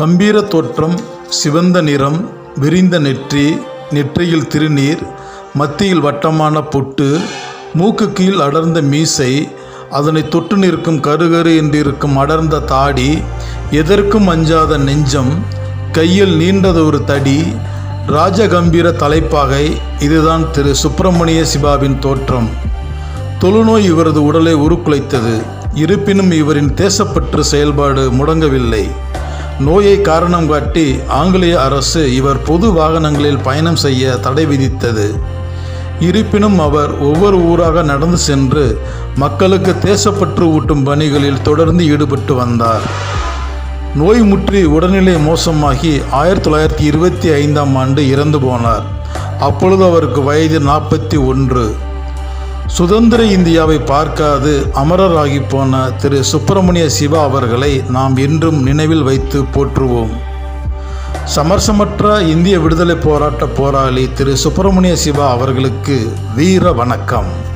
கம்பீர தோற்றம் சிவந்த நிறம் விரிந்த நெற்றி நெற்றியில் திருநீர் மத்தியில் வட்டமான பொட்டு மூக்கு கீழ் அடர்ந்த மீசை அதனை தொட்டு நிற்கும் கருகரு என்றிருக்கும் அடர்ந்த தாடி எதற்கும் அஞ்சாத நெஞ்சம் கையில் நீண்டதொரு தடி ராஜகம்பீர தலைப்பாகை இதுதான் திரு சுப்பிரமணிய சிவாவின் தோற்றம். தொழுநோய் இவரது உடலை உருக்குலைத்தது இருப்பினும் இவரின் தேசப்பற்று செயல்பாடு முடங்கவில்லை. நோயை காரணம் காட்டி ஆங்கிலேய அரசு இவர் பொது வாகனங்களில் பயணம் செய்ய தடை விதித்தது. இருப்பினும் அவர் ஒவ்வொரு ஊராக நடந்து சென்று மக்களுக்கு தேசப்பற்று ஊட்டும் பணிகளில் தொடர்ந்து ஈடுபட்டு வந்தார். நோய் முற்றி உடல்நிலை மோசமாகி ஆயிரத்தி தொள்ளாயிரத்தி இருபத்தி ஐந்தாம் ஆண்டு இறந்து போனார். அப்பொழுது அவருக்கு வயது நாற்பத்தி ஒன்று. சுதந்திர இந்தியாவை பார்க்காது அமரராகி போன திரு சுப்பிரமணிய சிவா அவர்களை நாம் என்றும் நினைவில் வைத்து போற்றுவோம். சமரசமற்ற இந்திய விடுதலை போராட்ட போராளி திரு சுப்பிரமணிய சிவா அவர்களுக்கு வீர வணக்கம்.